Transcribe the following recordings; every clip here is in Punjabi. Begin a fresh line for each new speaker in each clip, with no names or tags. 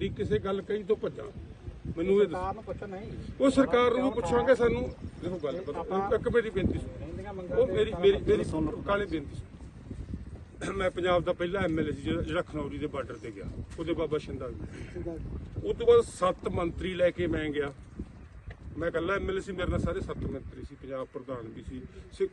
ਤੁਹਾਡੀ ਕਿਸੇ ਗੱਲ ਕਹੀ ਤੋਂ ਭੱਜਾਂ। ਮੈਨੂੰ ਇਹ।
ਸਰਕਾਰ ਨੂੰ ਪੁੱਛ ਨਹੀਂ।
ਉਹ ਸਰਕਾਰ ਨੂੰ ਪੁੱਛਾਂਗੇ ਸਾਨੂੰ। ਦੇਖੋ ਗੱਲ ਪਤਾ ਇੱਕ ਮੇਰੀ ਬੇਨਤੀ ਸੁਣੋ। ਉਹ ਮੇਰੀ ਮੇਰੀ ਮੇਰੀ ਕਾਲੇ ਬੇਨਤੀ ਸੁਣੋ। ਮੈਂ ਪੰਜਾਬ ਦਾ ਪਹਿਲਾ ਐਮਐਲਏ ਸੀ ਜਿਹੜਾ ਜਿਹੜਾ ਖਨੌਰੀ ਦੇ ਬਾਰਡਰ ਤੇ ਗਿਆ। ਉਹਦੇ ਬਾਬਾ ਸ਼ਿੰਦਾ ਵੀ ਉਸ ਤੋਂ ਬਾਅਦ ਸੱਤ ਮੰਤਰੀ ਲੈ ਕੇ ਮੈਂ ਗਿਆ। ਮੈਂ ਇਕੱਲਾ ਐਮਐਲਏ ਸੀ ਮੇਰੇ ਨਾਲ ਸਾਰੇ ਸੱਤ ਮੰਤਰੀ ਸੀ ਪੰਜਾਬ ਪ੍ਰਧਾਨ ਵੀ ਸੀ ਸਿੱਖ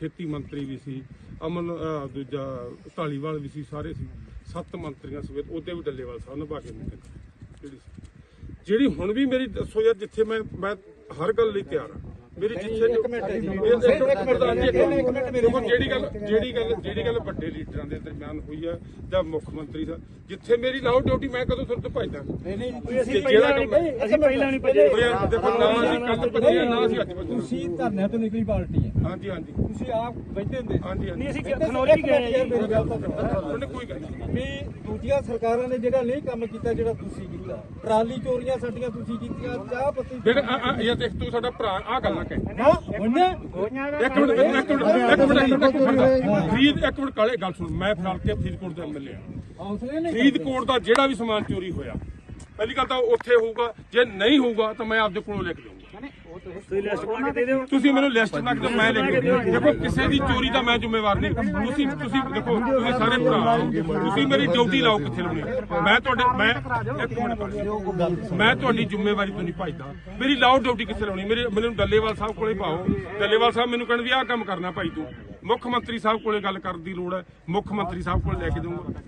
ਖੇਤੀ ਮੰਤਰੀ ਵੀ ਸੀ ਅਮਨ ਅਹ, ਦੂਜਾ ਢਾਲੀਵਾਲ ਵੀ ਸੀ ਸਾਰੇ ਸੀ। ਸੱਤ ਮੰਤਰੀਆਂ ਸਮੇਤ ਉਹਦੇ ਵੀ ਡੱਲੇਵਾਲ ਸਾਹਿਬ ਨਿਭਾ ਕੇ ਮੈਂ ਜਿਹੜੀ ਸੀ। ਜਿਹੜੀ ਹੁਣ ਵੀ ਮੇਰੀ ਦੱਸੋ ਯਾਰ ਜਿੱਥੇ ਮੈਂ ਮੈਂ ਹਰ ਗੱਲ ਲਈ ਤਿਆਰ ਹਾਂ। ਮੇਰੀ ਜਿੱਥੇ
ਇੱਕ ਮਿੰਟ
ਇੱਕ ਮਿੰਟ ਪ੍ਰਧਾਨ ਜੀ, ਇੱਕ ਮਿੰਟ।
ਇੱਕ ਮਿੰਟ ਮੇਰੀ
ਦੇਖੋ ਜਿਹੜੀ ਗੱਲ ਜਿਹੜੀ ਗੱਲ ਜਿਹੜੀ ਗੱਲ ਵੱਡੇ ਲੀਡਰਾਂ ਦੇ ਦਰਮਿਆਨ ਹੋਈ ਹੈ ਜਾਂ ਮੁੱਖ ਮੰਤਰੀ ਦਾ ਜਿੱਥੇ ਮੇਰੀ ਲਾਓ ਡਿਊਟੀ ਮੈਂ ਕਦੋਂ ਤੁਹਾਨੂੰ ਤੋਂ ਭਜਦਾ?
ਨਹੀਂ ਨਹੀਂ
ਅਸੀਂ ਪਹਿਲਾਂ ਨਹੀਂ
ਅਸੀਂ ਪਹਿਲਾਂ ਨਹੀਂ ਭਜੇ।
ਦੇਖੋ ਨਾ ਅਸੀਂ ਕੱਲ ਭੱਜੇ ਨਾ ਅਸੀਂ ਅੱਜ
ਤੁਸੀਂ ਧਰਨਿਆਂ ਤੋਂ ਨਿਕਲੀ ਪਾਰਟੀ ਹੈ।
ਹਾਂਜੀ ਹਾਂਜੀ।
ਤੁਸੀਂ ਆਪ ਬੈਠੇ ਹੁੰਦੇ।
ਹਾਂਜੀ ਹਾਂਜੀ।
ਅਸੀਂ ਖਨੌਰੀ ਵੀ ਗਏ ਜੀ ਮੇਰੀ ਗੱਲ ਤਾਂ ਸੁਣੋ।
ਉਹਨੇ ਕੋਈ ਗੱਲ ਨਹੀਂ।
ਵੀ ਦੂਜੀਆਂ ਸਰਕਾਰਾਂ ਨੇ ਜਿਹੜਾ ਨਹੀਂ ਕੰਮ ਕੀਤਾ ਜਿਹੜਾ ਤੁਸੀਂ ਕੀਤਾ। ਟਰਾਲੀ ਚੋਰੀਆਂ ਸਾਡੀਆਂ ਤੁਸੀਂ ਕੀਤੀਆਂ ਚਾਹ ਪੱਤੀ
ਦੇਖ ਆ- ਆ- ਇਹ ਦੇਖ ਤੂੰ ਸਾਡਾ ਭਰਾ ਆ ਗੱਲ ਨਾ ਕਹਿ
ਨਾ ਉਹਨੇ
ਇੱਕ ਮਿੰਟ ਇੱਕ ਮਿੰਟ ਇੱਕ ਮਿੰਟ ਇੱਕ ਮਿੰਟ ਇੱਕ ਮਿੰਟ ਫਰੀਦ ਇੱਕ ਮਿੰਟ ਕਾਲੇ ਗੱਲ ਸੁਣ ਮੈਂ ਫਿਲਹਾਲ ਕੇ ਫਰੀਦਕੋਟ ਦਾ ਐਮਐਲਏ ਆ
ਹੌਸਲੇ ਨੇ
ਫਰੀਦਕੋਟ ਦਾ ਜਿਹੜਾ ਵੀ ਸਮਾਨ ਚੋਰੀ ਹੋਇਆ ਪਹਿਲੀ ਗੱਲ ਤਾਂ ਉੱਥੇ ਹੋਊਗਾ ਜੇ ਨਹੀਂ ਹੋਊਗਾ ਤਾਂ ਮੈਂ ਆਪਦੇ ਕੋਲੋਂ ਲਿਖ ਦਊਂਗਾ
ਤੁਸੀਂ ਲਿਸਟ ਬਣਾ ਕੇ ਦੇ ਦਿਓ।
ਤੁਸੀਂ ਮੈਨੂੰ ਲਿਸਟ ਨਾ ਦਿਓ ਮੈਂ ਲਿਖ ਦਊਂਗਾ ਦੇਖੋ ਕਿਸੇ ਦੀ ਚੋਰੀ ਦਾ ਮੈਂ ਜ਼ਿੰਮੇਵਾਰ ਨਹੀਂ। ਤੁਸੀਂ ਤੁਸੀਂ ਦੇਖੋ ਤੁਸੀਂ ਸਾਰੇ ਭਰਾ ਹੋ। ਤੁਸੀਂ ਮੇਰੀ ਡਿਊਟੀ ਲਾਓ ਕਿੱਥੇ ਲਾਉਣੀ ਹੈ। ਮੈਂ ਤੁਹਾਡੇ ਮੈਂ ਇੱਕ ਮਿੰਟ ਮੈਂ ਤੁਹਾਡੀ ਜ਼ਿੰਮੇਵਾਰੀ ਤੋਂ ਨਹੀਂ ਭੱਜਦਾ। ਮੇਰੀ ਲਾਓ ਡਿਊਟੀ ਕਿੱਥੇ ਲਾਉਣੀ? ਮੇਰੇ ਮੈਨੂੰ ਡੱਲੇਵਾਲ ਸਾਹਿਬ ਕੋਲੇ ਪਾਓ। ਡੱਲੇਵਾਲ ਸਾਹਿਬ ਮੈਨੂੰ ਕਹਿਣ ਵੀ ਆਹ ਕੰਮ ਕਰਨਾ ਭਾਈ ਤੂੰ। ਮੁੱਖ ਮੰਤਰੀ ਸਾਹਿਬ ਕੋਲੇ ਗੱਲ ਕਰਨ ਦੀ ਲੋੜ ਹੈ। ਮੁੱਖ ਮੰਤਰੀ ਸਾਹਿਬ ਕੋਲੇ ਲੈ ਕੇ ਦਊਂਗਾ।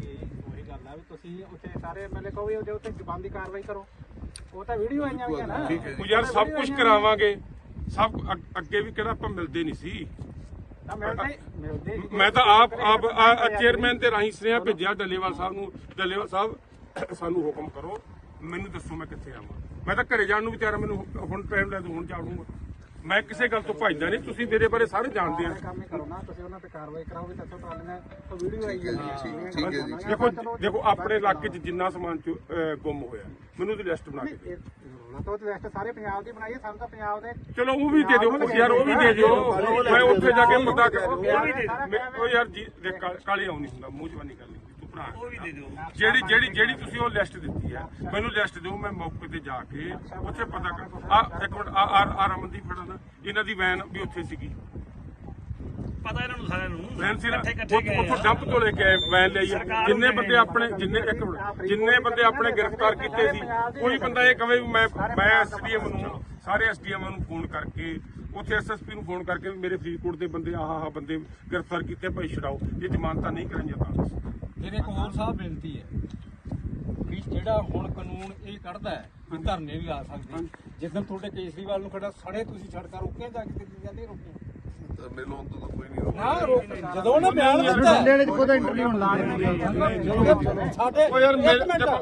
ਤੁਸੀਂ ਉੱਥੇ ਸਾਰੇ ਐਮਐਲਏ ਕਹੋ ਵੀ ਉਹਦੇ ਉੱਤੇ ਜ਼ੁਬਾਨ ਦੀ ਕਾਰਵਾਈ ਕਰੋ। ਉਹ ਤਾਂ ਵੀਡੀਓ ਆਈਆਂ ਵੀ ਆ ਨਾ
ਉਹ ਯਾਰ ਸਭ ਕੁਝ ਕਰਾਵਾਂਗੇ। ਸਭ ਅੱਗ- ਅੱਗੇ ਵੀ ਕਿਹੜਾ ਆਪਾਂ ਮਿਲਦੇ ਨਹੀਂ ਸੀ।
ਤਾਂ ਮਿਲਦੇ ਮਿਲਦੇ ਸੀ।
ਮੈਂ ਤਾਂ ਆਪ ਆਪ ਚੇਅਰਮੈਨ ਤੇ ਰਾਹੀਂ ਸੁਨੇਹਾ ਭੇਜਿਆ ਡੱਲੇਵਾਲ ਸਾਹਿਬ ਨੂੰ ਡੱਲੇਵਾਲ ਸਾਹਿਬ ਸਾਨੂੰ ਹੁਕਮ ਕਰੋ ਮੈਨੂੰ ਦੱਸੋ ਮੈਂ ਕਿੱਥੇ ਆਵਾਂ। ਮੈਂ ਤਾਂ ਘਰੇ ਜਾਣ ਨੂੰ ਵੀ ਤਿਆਰ ਹਾਂ, ਮੈਨੂੰ ਹੁਣ ਟਾਈਮ ਲੈ ਦੋ ਹੁਣ ਜਾਊਂਗਾ। ਮੈਂ ਕਿਸੇ ਗੱਲ ਤੋਂ ਭੱਜਦਾ ਨਹੀਂ ਤੁਸੀਂ ਮੇਰੇ ਬਾਰੇ ਸਾਰੇ ਜਾਣਦੇ ਆ
ਕੰਮ ਹੀ ਕਰੋ ਨਾ ਤੁਸੀਂ ਉਹਨਾਂ ਤੇ ਕਾਰਵਾਈ ਕਰਾਓ ਵੀ ਦੱਸੋ ਟਰਾਲੀਆਂ ਤੋਂ ਵੀਡੀਓ ਆਈ ਹੈ
ਠੀਕ ਹੈ ਜੀ
ਦੇਖੋ ਦੇਖੋ ਆਪਣੇ ਇਲਾਕੇ 'ਚ ਜਿੰਨਾ ਸਮਾਨ ਗੁੰਮ ਹੋਇਆ ਮੈਨੂੰ ਉਹਦੀ ਲਿਸਟ ਬਣਾ ਕੇ ਦਿਓ
ਰੋਲਾ ਤੋਂ ਲਿਸਟ ਸਾਰੇ ਪੰਜਾਬ ਦੀ ਬਣਾਈ ਹੈ ਸਾਨੂੰ ਤਾਂ ਪੰਜਾਬ ਦੇ
ਚਲੋ ਉਹ ਵੀ ਦੇ ਦਿਓ ਯਾਰ ਉਹ ਵੀ ਦੇ ਦਿਓ। ਮੈਂ ਉੱਥੇ ਜਾ ਕੇ ਪਤਾ ਕਰ ਉਹ ਯਾਰ ਜੀ ਦੇਖ, ਕਾ- ਕਾਲੀ ਆਉਣੀ ਹੁੰਦਾ ਮੂੰਹ ਜਵਾਨੀ ਗੱਲ ਜਿਹੜੀ ਜਿਹੜੀ ਜਿਹੜੀ ਤੁਸੀਂ ਉਹ ਲਿਸਟ ਦਿੱਤੀ ਹੈ ਮੈਨੂੰ ਲਿਸਟ ਦਿਓ ਮੈਂ ਮੌਕੇ ਤੇ ਜਾ ਕੇ ਉੱਥੇ ਪਤਾ ਕਰ ਆ ਇੱਕ ਮਿੰਟ ਆ ਆ ਰਮਨਦੀਪ ਫੜਾ ਨਾ ਇਹਨਾਂ ਦੀ ਵੈਨ ਵੀ ਉੱਥੇ ਸੀਗੀ।
ਪਤਾ ਇਹਨਾਂ ਨੂੰ ਸਾਰਿਆਂ ਨੂੰ।
ਵੈਨ ਸੀ ਉੱਥੋਂ ਡੰਪ ਤੋਂ ਲੈ ਕੇ ਵੈਨ ਲਈ। ਜਿੰਨੇ ਬੰਦੇ ਆਪਣੇ ਜਿੰਨੇ ਇੱਕ ਮਿੰਟ ਜਿੰਨੇ ਬੰਦੇ ਆਪਣੇ ਗ੍ਰਿਫਤਾਰ ਕੀਤੇ ਸੀ ਕੋਈ ਬੰਦਾ ਇਹ ਕਵੇ ਵੀ ਮੈਂ ਮੈਂ ਐਸਡੀਐਮ ਨੂੰ ਸਾਰੇ ਐਸਡੀਐਮ ਨੂੰ ਫੋਨ ਕਰਕੇ ਉੱਥੇ ਐਸਐਸਪੀ ਨੂੰ ਫੋਨ ਕਰਕੇ ਮੇਰੇ ਫਰੀਦਕੋਟ ਦੇ ਬੰਦੇ ਆਹ ਆਹ ਬੰਦੇ ਗ੍ਰਿਫਤਾਰ ਕੀਤੇ ਭਾਈ ਛਡਾਓ। ਇਹ ਜ਼ਮਾਨਤਾਂ ਨਹੀਂ ਕਰਾਈਆਂ ਤਾਂ।
ਕੋਲ ਹੋਰ ਸਾਹਿਬ ਬੇਨਤੀ ਹੈ ਵੀ ਜਿਹੜਾ ਹੁਣ ਕਾਨੂੰਨ ਇਹ ਕੱਢਦਾ ਹੈ ਵੀ ਧਰਨੇ ਵੀ ਲਾ ਸਕਦੇ। ਜਿੱਦਣ ਤੁਹਾਡੇ ਕੇਸਰੀਵਾਲ ਨੂੰ ਖੜਾ ਸੜੇ ਤੁਸੀਂ ਸੜਕਾਂ ਰੋਕੀਆਂ ਜਾ ਕੇ ਦਿੱਤੀ ਜਾਂਦੀ ਰੋਕੀਆਂ?
ਮਿਲੋਂ ਤੋਂ ਕੋਈ ਨਹੀਂ
ਨਾ ਜਦੋਂ ਉਹਨੇ ਬਿਆਨ ਦਿੱਤਾ ਬੰਦੇ ਨੇ ਕੋਈ ਇੰਟਰਵਿਊ ਸਾਡੇ
ਉਹ ਯਾਰ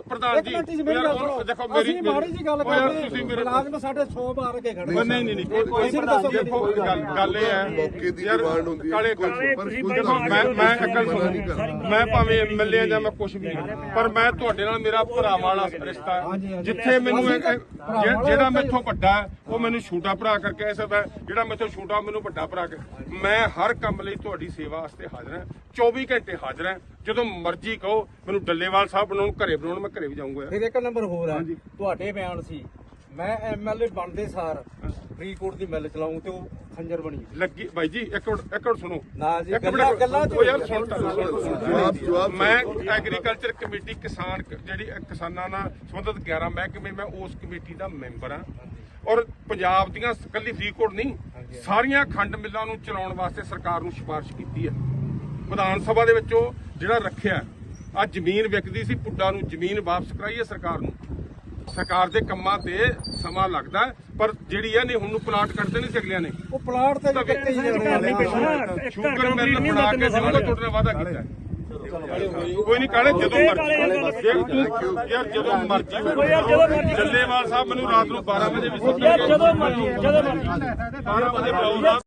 ਪ੍ਰਧਾਨ ਜੀ, ਦੇਖੋ ਮੇਰੀ-
ਅਸੀਂ ਮਾੜੀ ਜੀ ਗੱਲ
ਉਹ ਯਾਰ
ਕਰਦੇ
ਤੁਸੀਂ ਮੇਰੇ-
ਮੁਲਾਜ਼ਮ ਸਾਡੇ 100 ਮਾਰ ਕੇ ਖੜੇ
ਉਹ ਨਹੀਂ ਨਹੀਂ ਨਹੀਂ ਕੋਈ- ਕੋਈ
ਅਸੀਂ
ਪ੍ਰਧਾਨ
ਦੱਸੋ
ਜੀ, ਦੇਖੋ
ਕੋਈ
ਗੱਲ ਗੱਲ ਇਹ ਹੈ।
ਮੌਕੇ ਦੀ
ਯਾਰ,
ਡਿਮਾਂਡ ਹੁੰਦੀ ਹੈ।
ਕਾਲੇ
ਕੋਈ
ਕਾਲੇ
ਪਰ
ਤੁਸੀਂ
ਕੋਈ
ਦੇਖੋ
ਭਾਵੇਂ
ਮੈਂ ਭਾਵੇਂ ਐਮਐਲਏ ਜਾਂ ਮੈਂ ਕੁਝ ਵੀ ਪਰ ਮੈਂ ਤੁਹਾਡੇ ਨਾਲ ਮੇਰਾ ਭਰਾ ਵਾਲਾ ਰਿਸ਼ਤਾ ਹੈ। ਜਿੱਥੇ ਮੈਨੂੰ ਜਿਹੜਾ ਮੈਥੋਂ ਵੱਡਾ ਹੈ, ਉਹ ਮੈਨੂੰ ਛੋਟਾ ਭਰਾ ਕਰਕੇ ਕਹਿ ਸਕਦਾ ਹੈ, ਜਿਹੜਾ ਮੈਥੋਂ ਛੋਟਾ ਮੈਨੂੰ ਵੱਡਾ ਭਰਾ ਕੇ ਮੈਂ ਹਰ ਕੰਮ ਲਈ ਤੁਹਾਡੀ ਸੇਵਾ ਵਾਸਤੇ ਹਾਜ਼ਰ ਹਾਂ। 24 ਘੰਟੇ ਹਾਜ਼ਰ ਹਾਂ। ਜਦੋਂ ਮਰਜ਼ੀ ਕਹੋ ਮੈਨੂੰ ਡੱਲੇਵਾਲ ਸਾਹਿਬ ਬਣਾਉਣ ਘਰੇ ਬਣਾਉਣ ਮੈਂ ਘਰੇ ਵੀ ਜਾਊਂਗਾ
ਫਿਰ ਇੱਕ ਨੰਬਰ ਹੋਰ ਆ। ਤੁਹਾਡੇ ਬਿਆਨ ਸੀ ਮੈਂ ਐਮਐਲਏ ਬਣਦੇ ਸਾਰ ਫਰੀਦਕੋਟ ਦੀ ਮਿਲ ਚਲਾਉਂ ਤੇ ਉਹ ਖੰਜਰ ਬਣੀ
ਲੱਗੀ ਬਾਈ ਜੀ ਇੱਕ ਮਿੰਟ ਇੱਕ ਮਿੰਟ ਸੁਣੋ।
ਨਾ ਜੀ, ਗੱਲਾਂ- ਗੱਲਾਂ
ਉਹ ਯਾਰ ਸੁਣ ਤਾਂ ਸੁਣ- ਸੁਣ।
ਜਵਾਬ ਜਵਾਬ
ਮੈਂ ਐਗਰੀਕਲਚਰ ਕਮੇਟੀ ਕਿਸਾਨ ਜਿਹੜੀ ਕਿਸਾਨਾਂ ਨਾਲ ਸੰਬੰਧਿਤ 11 ਮਹਿਕਮੇ ਮੈਂ ਉਸ ਕਮੇਟੀ ਦਾ ਮੈਂਬਰ ਹਾਂ। ਔਰ ਪੰਜਾਬ ਦੀਆਂ ਇਕੱਲੀ ਫਰੀਦਕੋਟ ਨਹੀਂ ਸਾਰੀਆਂ ਖੰਡ ਮਿੱਲਾਂ ਨੂੰ ਚਲਾਉਣ ਵਾਸਤੇ ਸਰਕਾਰ ਨੂੰ ਸਿਫਾਰਿਸ਼ ਕੀਤੀ ਹੈ। ਵਿਧਾਨ ਸਭਾ ਦੇ ਵਿੱਚੋਂ ਜਿਹੜਾ ਰੱਖਿਆ ਆ ਜ਼ਮੀਨ ਵਿਕਦੀ ਸੀ ਪੁੱਡਾ ਨੂੰ ਜ਼ਮੀਨ ਵਾਪਸ ਕਰਾਈ ਹੈ ਸਰਕਾਰ ਨੂੰ। ਸਰਕਾਰ ਦੇ ਕੰਮਾਂ ਤੇ ਸਮਾਂ ਲੱਗਦਾ ਪਰ ਜਿਹੜੀ ਹੈ ਨਹੀਂ ਹੁਣ ਨੂੰ ਪਲਾਟ ਕੱਢਦੇ ਨਹੀਂ ਅਗਲਿਆਂ ਨੇ।
ਉਹ ਪਲਾਟ ਤੇ।
ਸ਼ੂਗਰ ਮਿਲ ਬਣਾ ਕੇ ਤੁਹਾਡੇ ਨਾਲ ਵਾਅਦਾ ਕੀਤਾ। ਕੋਈ ਨਹੀਂ ਕਾਲੇ ਜਦੋਂ ਮਰਜ਼ੀ ਤੂੰ ਯਾਰ ਜਦੋਂ ਮਰਜ਼ੀ ਜੱਲੇਵਾਲ ਸਾਹਿਬ ਮੈਨੂੰ ਰਾਤ ਨੂੰ 12 ਵਜੇ ਵੀ
ਯਾਰ ਜਦੋਂ ਮਰਜ਼ੀ ਜਦੋਂ ਮਰਜ਼ੀ।
12 ਵਜੇ ਰਾਤ